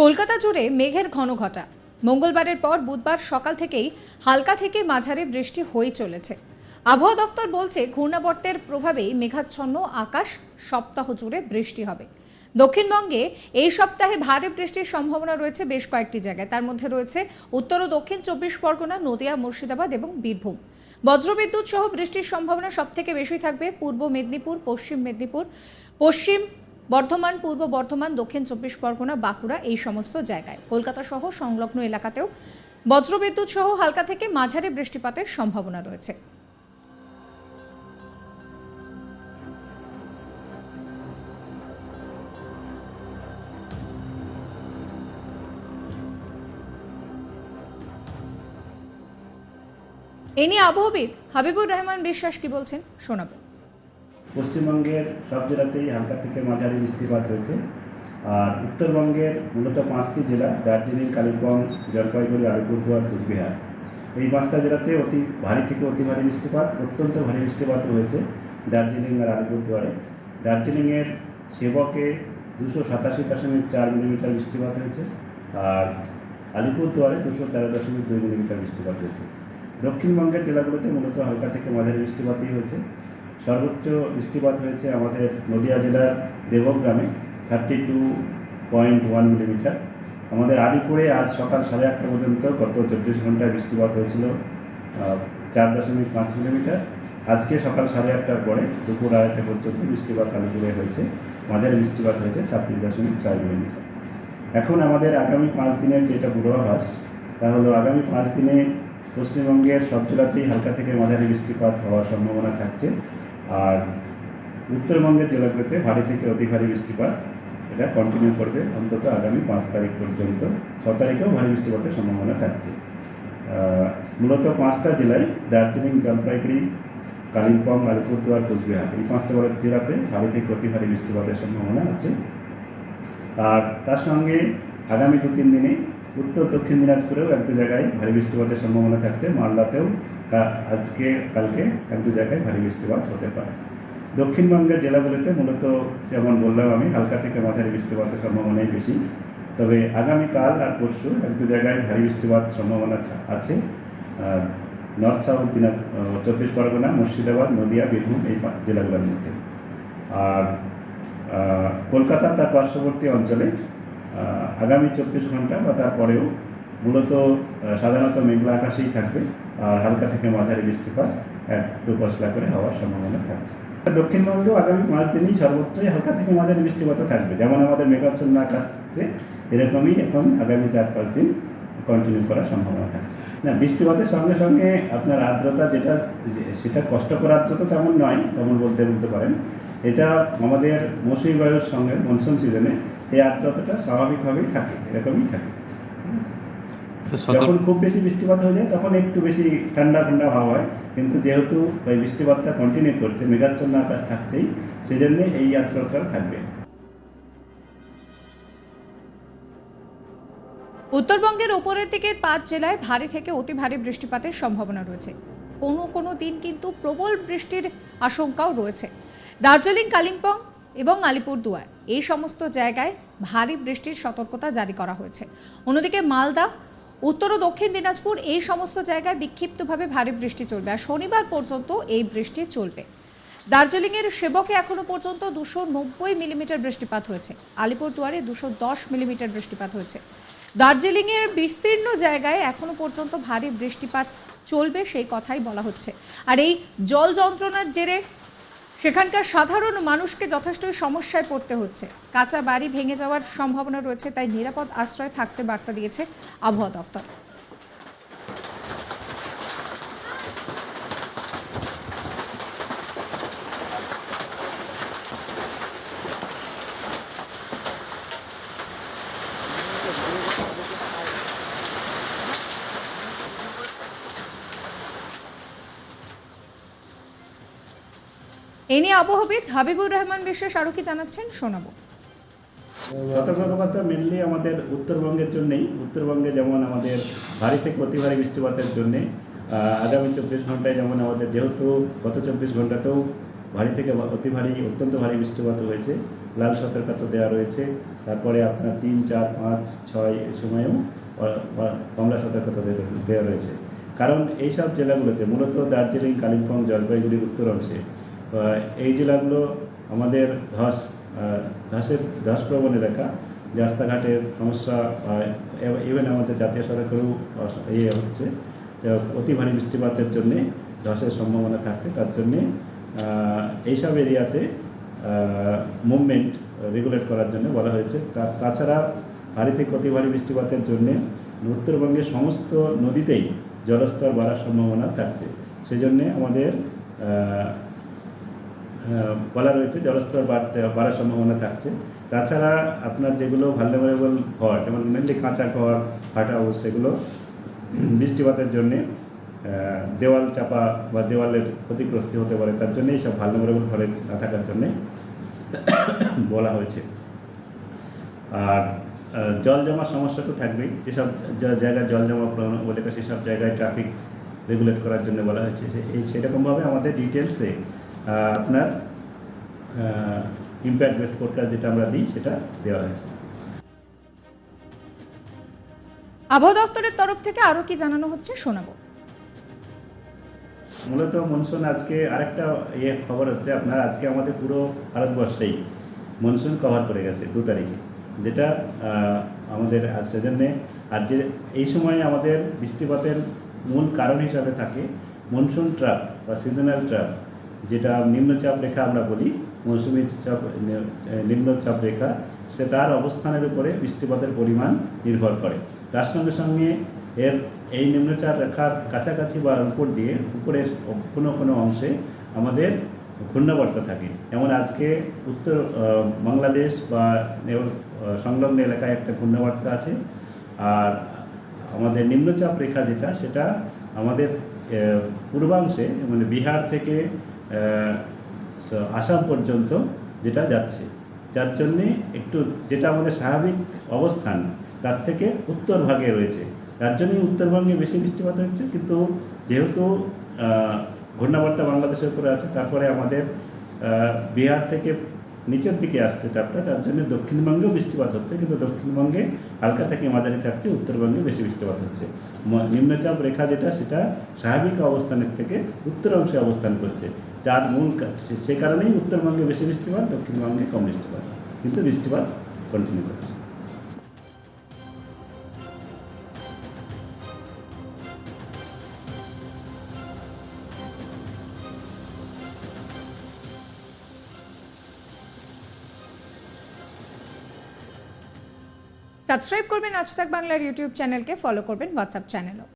কলকাতা জুড়ে মেঘের ঘন ঘটা। মঙ্গলবারের পর বুধবার সকাল থেকেই হালকা থেকে মাঝারি বৃষ্টি হয়ে চলেছে। আবহাওয়া দপ্তর বলছে, ঘূর্ণাবর্তের প্রভাবেই মেঘাচ্ছন্ন আকাশ সপ্তাহ জুড়ে বৃষ্টি হবে। দক্ষিণবঙ্গে এই সপ্তাহে ভারী বৃষ্টির সম্ভাবনা রয়েছে বেশ কয়েকটি জায়গায়। তার মধ্যে রয়েছে উত্তর ও দক্ষিণ চব্বিশ পরগনা, নদিয়া, মুর্শিদাবাদ এবং বীরভূম। বজ্রবিদ্যুৎ সহ বৃষ্টির সম্ভাবনা সবথেকে বেশি থাকবে পূর্ব মেদিনীপুর, পশ্চিম মেদিনীপুর, পশ্চিম বর্ধমান, পূর্ব বর্ধমান, দক্ষিণ চব্বিশ পরগনা, বাঁকুড়া এই সমস্ত জায়গায়। কলকাতা সহ সংলগ্ন এলাকাতেও বজ্রবিদ্যুৎ সহ হালকা থেকে মাঝারি বৃষ্টিপাতের সম্ভাবনা রয়েছে। এ নিয়ে আবহবিদ হাবিবুর রহমান বিশ্বাস কি বলছেন শোনাবেন। পশ্চিমবঙ্গের সব জেলাতেই হালকা থেকে মাঝারি বৃষ্টিপাত হয়েছে। আর উত্তরবঙ্গের মূলত পাঁচটি জেলা, দার্জিলিং, কালিম্পং, জলপাইগুড়ি, আলিপুরদুয়ার, কুচবিহার। এই পাঁচটা জেলাতে অতি ভারী থেকে অতি ভারী বৃষ্টিপাত, অত্যন্ত ভারী বৃষ্টিপাত হয়েছে দার্জিলিং আর আলিপুরদুয়ারে। দার্জিলিংয়ের সেবকে দুশো সাতাশি দশমিক চার মিলিমিটার বৃষ্টিপাত হয়েছে আর আলিপুরদুয়ারে দুশো তেরো দশমিক দুই মিলিমিটার বৃষ্টিপাত হয়েছে। দক্ষিণবঙ্গের জেলাগুলোতে মূলত হালকা থেকে মাঝারি বৃষ্টিপাতই হয়েছে। সর্বোচ্চ বৃষ্টিপাত হয়েছে আমাদের নদিয়া জেলার দেবগ্রামে thirty two point one millimetre. আমাদের আলিপুরে আজ সকাল সাড়ে আটটা পর্যন্ত গত চব্বিশ ঘন্টায় বৃষ্টিপাত হয়েছিল চার দশমিক পাঁচ মিলিমিটার। আজকে সকাল সাড়ে আটটার পরে দুপুর আড়াইটা পর্যন্ত বৃষ্টিপাত আলিপুরে হয়েছে মাঝারি বৃষ্টিপাত হয়েছে ছাব্বিশ দশমিক চার মিলিমিটার। এখন আমাদের আগামী পাঁচ দিনের যেটা পূর্বাভাস, তা হলো আগামী পাঁচ দিনে পশ্চিমবঙ্গের সব জেলাতেই হালকা থেকে মাঝারি বৃষ্টিপাত হওয়ার সম্ভাবনা থাকছে। আর উত্তরবঙ্গের জেলাগুলোতে ভারী থেকে অতি ভারী বৃষ্টিপাত, এটা কন্টিনিউ করবে অন্তত আগামী পাঁচ তারিখ পর্যন্ত। ছ তারিখেও ভারী বৃষ্টিপাতের সম্ভাবনা থাকছে। মূলত পাঁচটা জেলায় দার্জিলিং, জলপাইগুড়ি, কালিম্পং, আলিপুরদুয়ার, কোচবিহার, এই পাঁচটা বড় জেলাতে ভারী থেকে অতি ভারী বৃষ্টিপাতের সম্ভাবনা আছে। আর তার সঙ্গে আগামী দু তিন দিনে উত্তর দক্ষিণ দিনাজপুরেও এক দু জায়গায় ভারী বৃষ্টিপাতের সম্ভাবনা থাকছে। মালদাতেও আজকে, কালকে এক দু জায়গায় ভারী বৃষ্টিপাত হতে পারে। দক্ষিণবঙ্গের জেলাগুলিতে মূলত যেমন বললাম আমি, হালকা থেকে মাঝারি বৃষ্টিপাতের সম্ভাবনাই বেশি। তবে আগামীকাল আর পরশু এক দু জায়গায় ভারী বৃষ্টিপাত সম্ভাবনা আছে। নর্থ সাউথ দিনাজ চব্বিশ পরগনা, মুর্শিদাবাদ, নদিয়া, বীরভূম এই জেলাগুলোর মধ্যে। আর কলকাতা তার পার্শ্ববর্তী অঞ্চলে আগামী চব্বিশ ঘণ্টা বা তারপরেও মূলত সাধারণত মেঘলা আকাশেই থাকবে আর হালকা থেকে মাঝারি বৃষ্টিপাত এক দু পশলা করে হওয়ার সম্ভাবনা থাকছে। দক্ষিণবঙ্গেও আগামী পাঁচ দিনই সর্বত্রই হালকা থেকে মাঝারি বৃষ্টিপাতও থাকবে। যেমন আমাদের মেঘাচ্ছন্ন আকাশ থাকছে, এরকমই এখন আগামী চার পাঁচ দিন কন্টিনিউ করার সম্ভাবনা থাকছে। না, বৃষ্টিপাতের সঙ্গে সঙ্গে আপনার আর্দ্রতা যেটা, সেটা কষ্টকর আর্দ্রতা তেমন নয়, তেমন বলতে বলতে পারেন। এটা আমাদের মৌসুমী বায়ুর সঙ্গে মনসুন সিজনে এই আর্দ্রতাটা স্বাভাবিকভাবেই থাকে এরকমই থাকে। যখন খুব বেশি বৃষ্টিপাত হয়ে যায় তখন একটু বেশি ঠান্ডা ঠান্ডা হাওয়া হয়। কিন্তু যেহেতু ওই বৃষ্টিপাতটা কন্টিনিউ করছে মেঘাচ্ছন্ন আকাশ থাকছেই সেই জন্য এই আর্দ্রতা থাকবে। উত্তরবঙ্গের ওপরের দিকের পাঁচ জেলায় ভারী থেকে অতি ভারী বৃষ্টিপাতের সম্ভাবনা রয়েছে। কোনো কোনো দিন কিন্তু প্রবল বৃষ্টির আশঙ্কাও রয়েছে। দার্জিলিং কালিম্পং এবং আলিপুরদুয়ার। এই সমস্ত জায়গায় ভারী বৃষ্টির সতর্কতা জারি করা হয়েছে। অন্যদিকে মালদা, উত্তর ও দক্ষিণ দিনাজপুর এই সমস্ত জায়গায় বিক্ষিপ্তভাবে ভারী বৃষ্টি চলবে আর শনিবার পর্যন্ত এই বৃষ্টি চলবে। দার্জিলিংয়ের সেবকে এখনও পর্যন্ত দুশো নব্বই মিলিমিটার বৃষ্টিপাত হয়েছে। আলিপুরদুয়ারে দুশো দশ মিলিমিটার বৃষ্টিপাত হয়েছে। দার্জিলিংয়ের বিস্তীর্ণ জায়গায় এখনও পর্যন্ত ভারী বৃষ্টিপাত চলবে সেই কথাই বলা হচ্ছে। আর এই জল যন্ত্রণার জেরে সেখানকার সাধারণ মানুষকে যথেষ্ট সমস্যায় পড়তে হচ্ছে। কাঁচা বাড়ি ভেঙে যাওয়ার সম্ভাবনা রয়েছে, তাই নিরাপদ আশ্রয় থাকতে বার্তা দিয়েছে আবহাওয়া দপ্তর। এ নিয়ে আবহাওয়াবিদ হাবিবুর রহমান বিশ্বাস আরও কি জানাচ্ছেন, শোনাবো। সতর্কতা মেনলি আমাদের উত্তরবঙ্গের জন্যই। উত্তরবঙ্গে যেমন আমাদের ভারী থেকে অতি ভারী বৃষ্টিপাতের জন্যে আগামী চব্বিশ ঘন্টায় যেমন আমাদের যেহেতু গত চব্বিশ ঘন্টাতেও ভারী থেকে অতি ভারী, অত্যন্ত ভারী বৃষ্টিপাত হয়েছে। লাল সতর্কতা দেওয়া রয়েছে। তারপরে আপনার তিন, চার, পাঁচ, ছয় এ সময়েও কমলা সতর্কতা দেওয়া রয়েছে। কারণ এইসব জেলাগুলোতে মূলত দার্জিলিং, কালিম্পং জলপাইগুড়ির উত্তর অংশে এই জেলাগুলো আমাদের ধস ধসের ধসপ্রবণ এলাকা, রাস্তাঘাটের সমস্যা ইভেন আমাদের জাতীয় সড়কেরও ইয়ে হচ্ছে অতি ভারী বৃষ্টিপাতের জন্যে, ধসের সম্ভাবনা থাকতে তার জন্যে এইসব এরিয়াতে মুভমেন্ট রেগুলেট করার জন্য বলা হয়েছে। তা, তাছাড়া ভারী থেকে অতি ভারী বৃষ্টিপাতের জন্যে উত্তরবঙ্গের সমস্ত নদীতেই জলস্তর বাড়ার সম্ভাবনা থাকছে। সেজন্যে আমাদের বলা রয়েছে, জলস্তর বাড়তে, বাড়ার সম্ভাবনা থাকছে। তাছাড়া আপনার যেগুলো ভালনারেবল ঘর, যেমন মেনলি কাঁচা ঘর ফাটা হাউস সেগুলো বৃষ্টিপাতের জন্যে দেওয়াল চাপা বা দেওয়ালের ক্ষতিগ্রস্ত হতে পারে, তার জন্যে এইসব ভালনারেবল ঘরে না থাকার জন্যে বলা হয়েছে। আর জল জমার সমস্যা তো থাকবেই, যেসব জায়গায় জল জমা বলে, সেসব জায়গায় ট্রাফিক রেগুলেট করার জন্য বলা হয়েছে। এই সেরকমভাবে আমাদের ডিটেলসে আপনার ইম্প্যাক্ট বেস ফোরকাস্ট যেটা আমরা দিই সেটা দেওয়া হয়েছে। আবহাওয়া দপ্তরের তরফ থেকে আরও কি জানানো হচ্ছে শোনাবো। মূলত মনসুন আজকে আরেকটা ইয়ে খবর হচ্ছে আপনার আজকে আমাদের পুরো ভারতবর্ষেই মনসুন কভার করে গেছে দু তারিখে যেটা আমাদের সেজন্যে আর যে এই সময় আমাদের বৃষ্টিপাতের মূল কারণ হিসাবে থাকে মনসুন ট্রাপ বা সিজনাল ট্রাপ যেটা নিম্নচাপ রেখা আমরা বলি, মৌসুমী চাপ নিম্নচাপ রেখা, সে তার অবস্থানের উপরে বৃষ্টিপাতের পরিমাণ নির্ভর করে। তার সঙ্গে সঙ্গে এর এই নিম্নচাপ রেখার কাছাকাছি বা উপর দিয়ে উপরের কোনো কোনো অংশে আমাদের ঘূর্ণাবর্ত থাকে। যেমন আজকে উত্তর বাংলাদেশ বা সংলগ্ন এলাকায় একটা ঘূর্ণাবর্ত আছে। আর আমাদের নিম্নচাপ রেখা যেটা, সেটা আমাদের পূর্বাংশে মানে বিহার থেকে আসাম পর্যন্ত যেটা যাচ্ছে। যার জন্যে একটু যেটা আমাদের স্বাভাবিক অবস্থান, তার থেকে উত্তর ভাগে রয়েছে। তার জন্যই উত্তরবঙ্গে বেশি বৃষ্টিপাত হচ্ছে, কিন্তু যেহেতু ঘূর্ণাবর্তা বাংলাদেশের উপরে আছে, তারপরে আমাদের বিহার থেকে নিচের দিকে আসছে চাপটা তার জন্য দক্ষিণবঙ্গেও বৃষ্টিপাত হচ্ছে, কিন্তু দক্ষিণবঙ্গে হালকা থেকে মাঝারি থাকছে উত্তরবঙ্গে বেশি বৃষ্টিপাত হচ্ছে। নিম্নচাপ রেখা যেটা, সেটা স্বাভাবিক অবস্থানের থেকে উত্তর অংশে অবস্থান করছে। যার মূল সে কারণেই উত্তরবঙ্গে বেশি বৃষ্টিপাত, দক্ষিণবঙ্গে কম বৃষ্টিপাত। কিন্তু বৃষ্টিপাত কন্টিনিউ করছে। সাবস্ক্রাইব করবেন আজ তাক বাংলার ইউটিউব চ্যানেলকে ফলো করবেন হোয়াটসঅ্যাপ চ্যানেলও